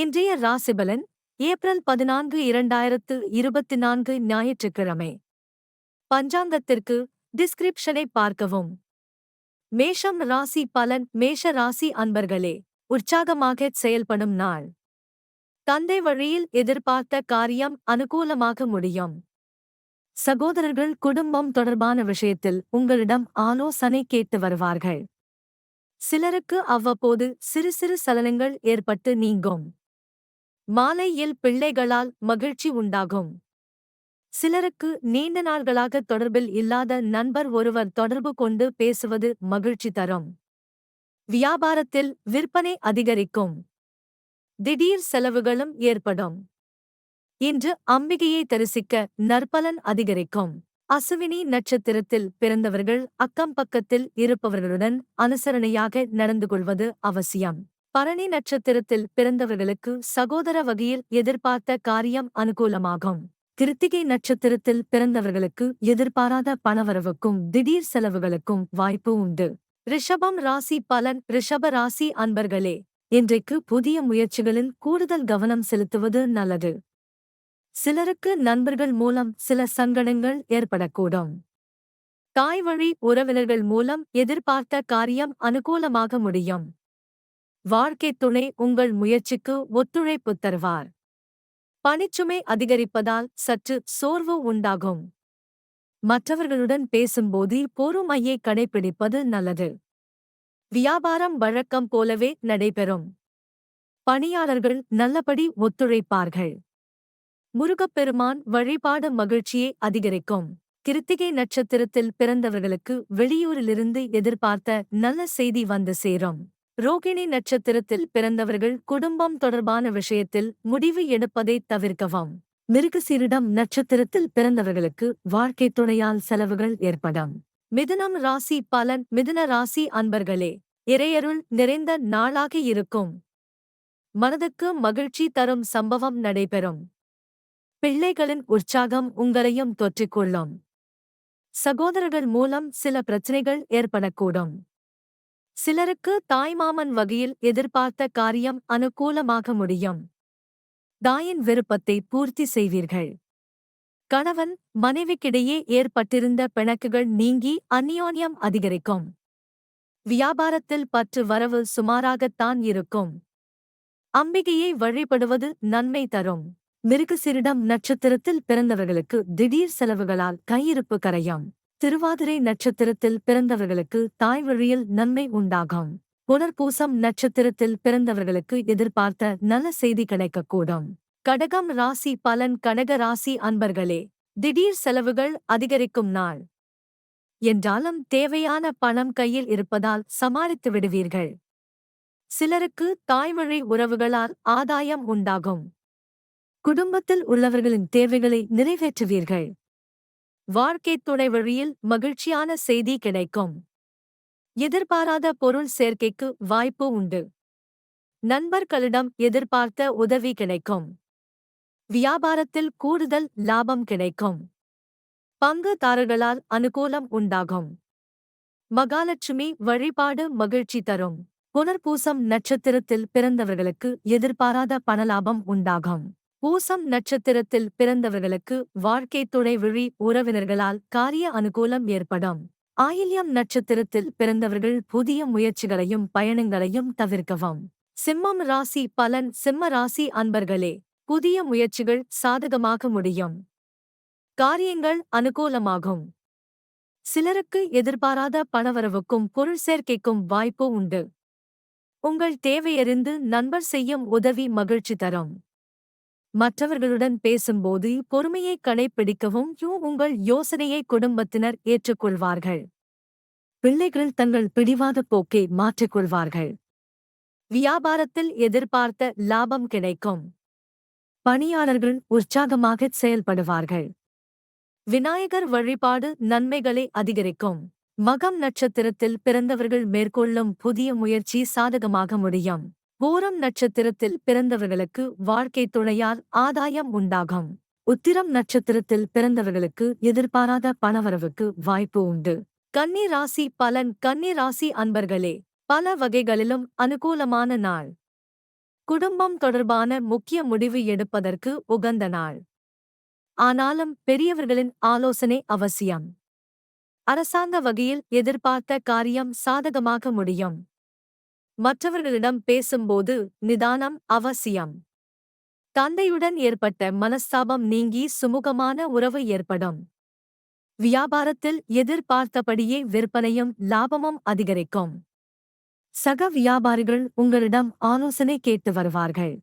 இன்றைய ராசிபலன் ஏப்ரல் பதினான்கு இரண்டாயிரத்து இருபத்தி நான்கு ஞாயிற்றுக்கிழமை. பஞ்சாங்கத்திற்கு டிஸ்கிரிப்ஷனை பார்க்கவும். மேஷம் ராசி பலன் மேஷ ராசி அன்பர்களே உற்சாகமாக செயல்படும் நாள். தந்தை வழியில் எதிர்பார்த்த காரியம் அனுகூலமாக முடியும். சகோதரர்கள் குடும்பம் தொடர்பான விஷயத்தில் உங்களிடம் ஆலோசனை கேட்டு வருவார்கள். சிலருக்கு அவ்வப்போது சிறு சிறு சலனங்கள் ஏற்பட்டு நீங்கும். மாலையில் பிள்ளைகளால் மகிழ்ச்சி உண்டாகும். சிலருக்கு நீண்ட நாள்களாக தொடர்பில் இல்லாத நண்பர் ஒருவர் தொடர்பு கொண்டு பேசுவது மகிழ்ச்சி தரும். வியாபாரத்தில் விற்பனை அதிகரிக்கும். திடீர் செலவுகளும் ஏற்படும். இன்று அம்பிகையை தரிசிக்க நற்பலன் அதிகரிக்கும். அசுவினி நட்சத்திரத்தில் பிறந்தவர்கள் அக்கம் பக்கத்தில் இருப்பவர்களுடன் அனுசரணையாக நடந்து கொள்வது அவசியம். பரணி நட்சத்திரத்தில் பிறந்தவர்களுக்கு சகோதர வகையில் எதிர்பார்த்த காரியம் அனுகூலமாகும். கிருத்திகை நட்சத்திரத்தில் பிறந்தவர்களுக்கு எதிர்பாராத பணவரவுக்கும் திடீர் செலவுகளுக்கும் வாய்ப்பு உண்டு. ரிஷபம் ராசி பலன் ரிஷப ராசி அன்பர்களே இன்றைக்கு புதிய முயற்சிகளில் கூடுதல் கவனம் செலுத்துவது நல்லது. சிலருக்கு நண்பர்கள் மூலம் சில சங்கடங்கள் ஏற்படக்கூடும். தாய் வழி உறவினர்கள் மூலம் எதிர்பார்த்த காரியம் அனுகூலமாக முடியும். வாழ்க்கைத் துணை உங்கள் முயற்சிக்கு ஒத்துழைப்பு தருவார். பணிச்சுமை அதிகரிப்பதால் சற்று சோர்வு உண்டாகும். மற்றவர்களுடன் பேசும்போது பொறுமையை கடைபிடிப்பது நல்லது. வியாபாரம் வழக்கம் போலவே நடைபெறும். பணியாளர்கள் நல்லபடி ஒத்துழைப்பார்கள். முருகப்பெருமான் வழிபாடு மகிழ்ச்சியை அதிகரிக்கும். கிருத்திகை நட்சத்திரத்தில் பிறந்தவர்களுக்கு வெளியூரிலிருந்து எதிர்பார்த்த நல்ல செய்தி வந்து சேரும். ரோகிணி நட்சத்திரத்தில் பிறந்தவர்கள் குடும்பம் தொடர்பான விஷயத்தில் முடிவு எடுப்பதை தவிர்க்கவும். மிருகசீரிடம் நட்சத்திரத்தில் பிறந்தவர்களுக்கு வாழ்க்கை துணையால் செலவுகள் ஏற்படும். மிதுனம் ராசி பலன் மிதுன ராசி அன்பர்களே இறையருள் நிறைந்த நாளாக இருக்கும். மனதுக்கு மகிழ்ச்சி தரும் சம்பவம் நடைபெறும். பிள்ளைகளின் உற்சாகம் உங்களையும் தொற்றிக்கொள்ளும். சகோதரர்கள் மூலம் சில பிரச்சனைகள் ஏற்படக்கூடும். சிலருக்கு தாய்மாமன் வகையில் எதிர்பார்த்த காரியம் அனுகூலமாக முடியும். தாயின் விருப்பத்தை பூர்த்தி செய்வீர்கள். கணவன் மனைவிக்கிடையே ஏற்பட்டிருந்த பிணக்குகள் நீங்கி அந்நியோன்யம் அதிகரிக்கும். வியாபாரத்தில் பற்று வரவு சுமாராகத்தான் இருக்கும். அம்பிகையை வழிபடுவது நன்மை தரும். மிருகசிரிடம் நட்சத்திரத்தில் பிறந்தவர்களுக்கு திடீர் செலவுகளால் கையிருப்பு கரையும். திருவாதிரை நட்சத்திரத்தில் பிறந்தவர்களுக்கு தாய் வழியில் நன்மை உண்டாகும். புனர்பூசம் நட்சத்திரத்தில் பிறந்தவர்களுக்கு எதிர்பார்த்த நல்ல செய்தி கிடைக்கக்கூடும். கடகம் ராசி பலன் கடக ராசி அன்பர்களே திடீர் செலவுகள் அதிகரிக்கும் நாள். என்றாலும் தேவையான பணம் கையில் இருப்பதால் சமாளித்து விடுவீர்கள். சிலருக்கு தாய்மொழி உறவுகளால் ஆதாயம் உண்டாகும். குடும்பத்தில் உள்ளவர்களின் தேவைகளை நிறைவேற்றுவீர்கள். வாழ்க்கை துணை வழியில் மகிழ்ச்சியான செய்தி கிடைக்கும். எதிர்பாராத பொருள் சேர்க்கைக்கு வாய்ப்பு உண்டு. நண்பர்களிடம் எதிர்பார்த்த உதவி கிடைக்கும். வியாபாரத்தில் கூடுதல் லாபம் கிடைக்கும். பங்குதாரர்களால் அனுகூலம் உண்டாகும். மகாலட்சுமி வழிபாடு மகிழ்ச்சி தரும். புனர்பூசம் நட்சத்திரத்தில் பிறந்தவர்களுக்கு எதிர்பாராத பணலாபம் உண்டாகும். பூசம் நட்சத்திரத்தில் பிறந்தவர்களுக்கு வாழ்க்கை துணை விழி உறவினர்களால் காரிய அனுகூலம் ஏற்படும். ஆயில்யம் நட்சத்திரத்தில் பிறந்தவர்கள் புதிய முயற்சிகளையும் பயணங்களையும் தவிர்க்கவும். சிம்மம் ராசி பலன் சிம்ம ராசி அன்பர்களே புதிய முயற்சிகள் சாதகமாக முடியும். காரியங்கள் அனுகூலமாகும். சிலருக்கு எதிர்பாராத பணவரவுக்கும் பொருள் சேர்க்கைக்கும் வாய்ப்பு உண்டு. உங்கள் தேவையறிந்து நண்பர் செய்யும் உதவி மகிழ்ச்சி தரும். மற்றவர்களுடன் பேசும்போது பொறுமையை கடைபிடிக்கவும் யூ உங்கள் யோசனையை குடும்பத்தினர் ஏற்றுக்கொள்வார்கள். பிள்ளைகள் தங்கள் பிடிவாத போக்கை மாற்றிக்கொள்வார்கள். வியாபாரத்தில் எதிர்பார்த்த லாபம் கிடைக்கும். பணியாளர்கள் உற்சாகமாக செயல்படுவார்கள். விநாயகர் வழிபாடு நன்மைகளை அதிகரிக்கும். மகம் நட்சத்திரத்தில் பிறந்தவர்கள் மேற்கொள்ளும் புதிய முயற்சி சாதகமாக முடியும். பூரம் நட்சத்திரத்தில் பிறந்தவர்களுக்கு வாழ்க்கை துணையால் ஆதாயம் உண்டாகும். உத்திரம் நட்சத்திரத்தில் பிறந்தவர்களுக்கு எதிர்பாராத பணவரவுக்கு வாய்ப்பு உண்டு. கன்னி ராசி பலன். கன்னி ராசி அன்பர்களே பல வகைகளிலும் அனுகூலமான நாள். குடும்பம் தொடர்பான முக்கிய முடிவு எடுப்பதற்கு உகந்த நாள். ஆனாலும் பெரியவர்களின் ஆலோசனை அவசியம். அரசாங்க வகையில் எதிர்பார்த்த காரியம் சாதகமாக முடியும். மற்றவர்களிடம் பேசும்போது நிதானம் அவசியம். தந்தையுடன் ஏற்பட்ட மனஸ்தாபம் நீங்கி சுமூகமான உறவு ஏற்படும். வியாபாரத்தில் எதிர்பார்த்தபடியே விற்பனையும் லாபமும் அதிகரிக்கும். சக வியாபாரிகள் உங்களிடம் ஆலோசனை கேட்டு வருவார்கள்.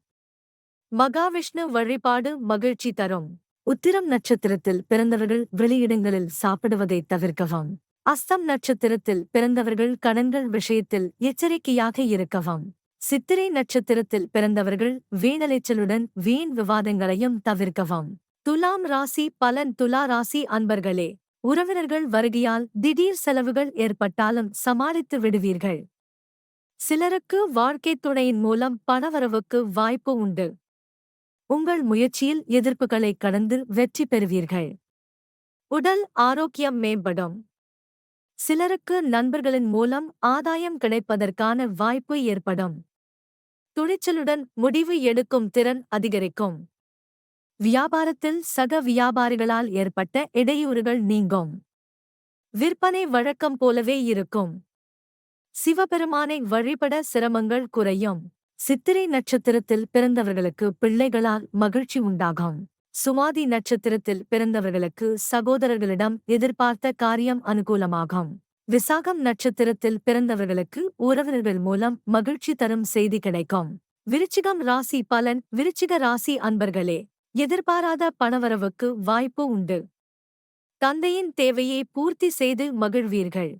மகாவிஷ்ணு வழிபாடு மகிழ்ச்சி தரும். உத்திரம் நட்சத்திரத்தில் பிறந்தவர்கள் வெளியிடங்களில் சாப்பிடுவதை தவிர்க்கவும். அஸ்தம் நட்சத்திரத்தில் பிறந்தவர்கள் கடன்கள் விஷயத்தில் எச்சரிக்கையாக இருக்கவும். சித்திரை நட்சத்திரத்தில் பிறந்தவர்கள் வீணலைச்சலுடன் வீண் விவாதங்களையும் தவிர்க்கவும். துலாம் ராசி பலன் துலா ராசி அன்பர்களே உறவினர்கள் வருகையால் திடீர் செலவுகள் ஏற்பட்டாலும் சமாளித்து விடுவீர்கள். சிலருக்கு வாழ்க்கைத் துணையின் மூலம் பணவரவுக்கு வாய்ப்பு உண்டு. உங்கள் முயற்சியில் எதிர்ப்புகளை கடந்து வெற்றி பெறுவீர்கள். உடல் ஆரோக்கியம் மேம்படும். சிலருக்கு நண்பர்களின் மூலம் ஆதாயம் கிடைப்பதற்கான வாய்ப்பு ஏற்படும். துணிச்சலுடன் முடிவு எடுக்கும் திறன் அதிகரிக்கும். வியாபாரத்தில் சக வியாபாரிகளால் ஏற்பட்ட இடையூறுகள் நீங்கும். விற்பனை வழக்கம் போலவே இருக்கும். சிவபெருமானை வழிபட சிரமங்கள் குறையும். சித்திரை நட்சத்திரத்தில் பிறந்தவர்களுக்கு பிள்ளைகளால் மகிழ்ச்சி உண்டாகும். சுமாதி நட்சத்திரத்தில் பிறந்தவர்களுக்கு சகோதரர்களிடம் எதிர்பார்த்த காரியம் அனுகூலமாகும். விசாகம் நட்சத்திரத்தில் பிறந்தவர்களுக்கு உறவினர்கள் மூலம் மகிழ்ச்சி தரும் செய்தி கிடைக்கும். விருச்சிகம் ராசி பலன் விருச்சிக ராசி அன்பர்களே எதிர்பாராத பணவரவுக்கு வாய்ப்பு உண்டு. தந்தையின் தேவையை பூர்த்தி செய்து மகிழ்வீர்கள்.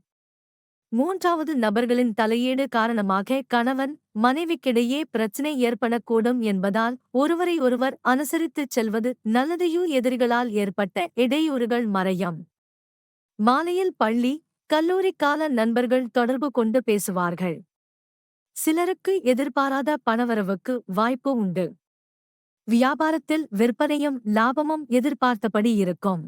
மூன்றாவது நபர்களின் தலையீடு காரணமாக கணவன் மனைவிக்கிடையே பிரச்சினை ஏற்படக்கூடும் என்பதால் ஒருவரை ஒருவர் அனுசரித்துச் செல்வது நல்லதையோ எதிரிகளால் ஏற்பட்ட இடையூறுகள் மறையும். மாலையில் பள்ளி கல்லூரி கால நண்பர்கள் தொடர்பு கொண்டு பேசுவார்கள். சிலருக்கு எதிர்பாராத பணவரவுக்கு வாய்ப்பு உண்டு. வியாபாரத்தில் விற்பனையும் லாபமும் எதிர்பார்த்தபடி இருக்கும்.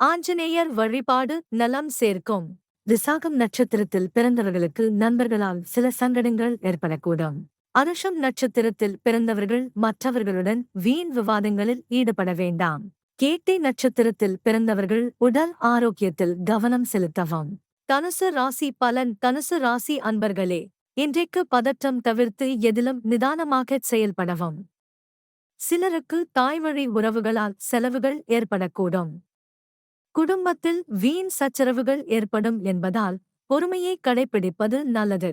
ஆஞ்சநேயர் வழிபாடு நலம் சேர்க்கும். விசாகம் நட்சத்திரத்தில் பிறந்தவர்களுக்கு நண்பர்களால் சில சங்கடங்கள் ஏற்படக்கூடும். அனுஷம் நட்சத்திரத்தில் பிறந்தவர்கள் மற்றவர்களுடன் வீண் விவாதங்களில் ஈடுபட வேண்டாம். கேட்டை நட்சத்திரத்தில் பிறந்தவர்கள் உடல் ஆரோக்கியத்தில் கவனம் செலுத்தவும். தனுசு ராசி பலன் தனுசு ராசி அன்பர்களே இன்றைக்கு பதற்றம் தவிர்த்து எதிலும் நிதானமாகச் செயல்படவும். சிலருக்கு தாய்வழி உறவுகளால் செலவுகள் ஏற்படக்கூடும். குடும்பத்தில் வீண் சச்சரவுகள் ஏற்படும் என்பதால் பொறுமையை கடைபிடிப்பது நல்லது.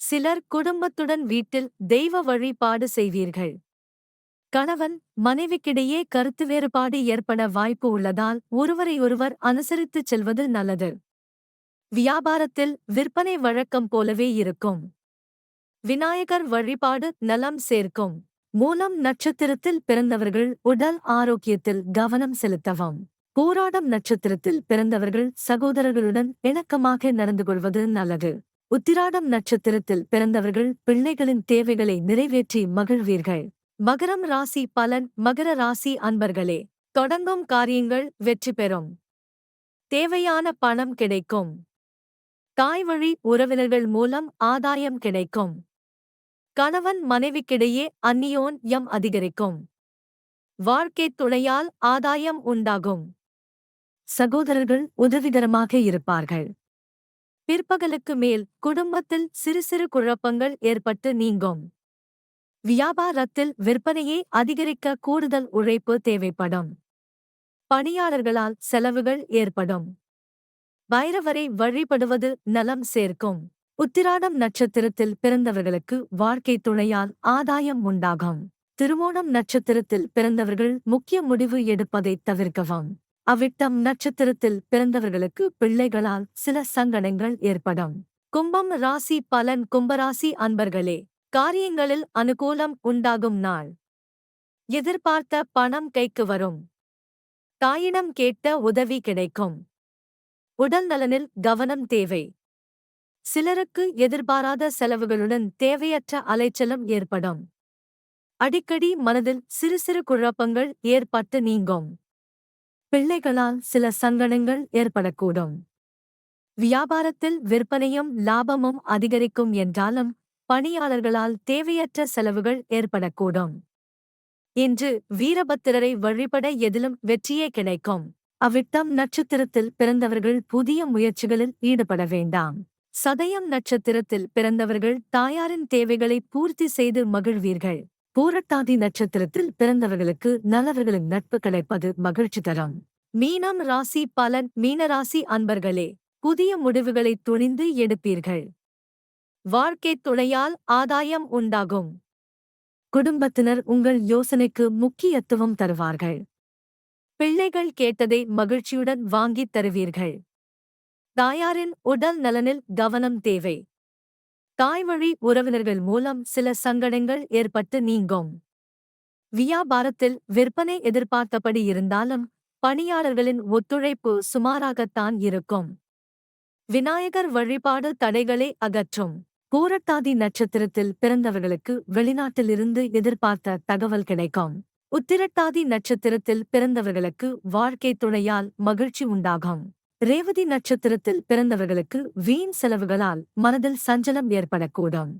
சிலர் குடும்பத்துடன் வீட்டில் தெய்வ வழிபாடு செய்வீர்கள். கணவன் மனைவிக்கிடையே கருத்து வேறுபாடு ஏற்பட வாய்ப்பு உள்ளதால் ஒருவரையொருவர் அனுசரித்துச் செல்வது நல்லது. வியாபாரத்தில் விற்பனை வழக்கம் போலவே இருக்கும். விநாயகர் வழிபாடு நலம் சேர்க்கும். மூலம் நட்சத்திரத்தில் பிறந்தவர்கள் உடல் ஆரோக்கியத்தில் கவனம் செலுத்தவும். போராடம் நட்சத்திரத்தில் பிறந்தவர்கள் சகோதரர்களுடன் இணக்கமாக நடந்து கொள்வது நல்லது. உத்திராடம் நட்சத்திரத்தில் பிறந்தவர்கள் பிள்ளைகளின் தேவைகளை நிறைவேற்றி மகிழ்வீர்கள். மகரம் ராசி பலன் மகர ராசி அன்பர்களே தொடங்கும் காரியங்கள் வெற்றி பெறும். தேவையான பணம் கிடைக்கும். தாய்வழி உறவினர்கள் மூலம் ஆதாயம் கிடைக்கும். கணவன் மனைவிக்கிடையே அந்நியோன் யம் அதிகரிக்கும். வாழ்க்கைத் துணையால் ஆதாயம் உண்டாகும். சகோதரர்கள் உதவிகரமாக இருப்பார்கள். பிற்பகலுக்கு மேல் குடும்பத்தில் சிறு சிறு குழப்பங்கள் ஏற்பட்டு நீங்கும். வியாபாரத்தில் விற்பனையை அதிகரிக்க கூடுதல் உழைப்பு தேவைப்படும். பணியாளர்களால் செலவுகள் ஏற்படும். பைரவரை வழிபடுவது நலம் சேர்க்கும். உத்திராடம் நட்சத்திரத்தில் பிறந்தவர்களுக்கு வாழ்க்கை துணையால் ஆதாயம் உண்டாகும். திருவோணம் நட்சத்திரத்தில் பிறந்தவர்கள் முக்கிய முடிவு எடுப்பதைத் தவிர்க்கவும். அவ்விட்டம் நட்சத்திரத்தில் பிறந்தவர்களுக்கு பிள்ளைகளால் சில சங்கடங்கள் ஏற்படும். கும்பம் ராசி பலன். கும்பராசி அன்பர்களே காரியங்களில் அனுகூலம் உண்டாகும் நாள். எதிர்பார்த்த பணம் கைக்கு வரும். தாயிடம் கேட்ட உதவி கிடைக்கும். உடல் நலனில் கவனம் தேவை. சிலருக்கு எதிர்பாராத செலவுகளுடன் தேவையற்ற அலைச்சலம் ஏற்படும். அடிக்கடி மனதில் சிறு சிறு குழப்பங்கள் ஏற்பட்டு நீங்கும். பிள்ளைகளால் சில சங்கடங்கள் ஏற்படக்கூடும். வியாபாரத்தில் விற்பனையும் லாபமும் அதிகரிக்கும் என்றாலும் பணியாளர்களால் தேவையற்ற செலவுகள் ஏற்படக்கூடும். இன்று வீரபத்திரரை வழிபட எதிலும் வெற்றியே கிடைக்கும். அவ்விட்டம் நட்சத்திரத்தில் பிறந்தவர்கள் புதிய முயற்சிகளில் ஈடுபட வேண்டாம். சதயம் நட்சத்திரத்தில் பிறந்தவர்கள் தாயாரின் தேவைகளை பூர்த்தி செய்து மகிழ்வீர்கள். பூரட்டாதி நட்சத்திரத்தில் பிறந்தவர்களுக்கு நல்லவர்களின் நட்பு கிடைப்பது மகிழ்ச்சி தரும். மீனம் ராசி பலன் மீனராசி அன்பர்களே புதிய முடிவுகளை துணிந்து எடுப்பீர்கள். வாழ்க்கை துணையால் ஆதாயம் உண்டாகும். குடும்பத்தினர் உங்கள் யோசனைக்கு முக்கியத்துவம் தருவார்கள். பிள்ளைகள் கேட்டதை மகிழ்ச்சியுடன் வாங்கித் தருவீர்கள். தாயாரின் உடல் நலனில் கவனம் தேவை. தாய்வழி உறவினர்கள் மூலம் சில சங்கடங்கள் ஏற்பட்டு நீங்கும். வியாபாரத்தில் விற்பனை எதிர்பார்த்தபடி இருந்தாலும் பணியாளர்களின் ஒத்துழைப்பு சுமாராகத்தான் இருக்கும். விநாயகர் வழிபாடு தடைகளை அகற்றும். பூரட்டாதி நட்சத்திரத்தில் பிறந்தவர்களுக்கு வெளிநாட்டிலிருந்து எதிர்பார்த்த தகவல் கிடைக்கும். உத்திரட்டாதி நட்சத்திரத்தில் பிறந்தவர்களுக்கு வாழ்க்கை துணையால் மகிழ்ச்சி உண்டாகும். ரேவதி நட்சத்திரத்தில் பிறந்தவர்களுக்கு வீண் செலவுகளால் மனதில் சஞ்சலம் ஏற்படக்கூடும்.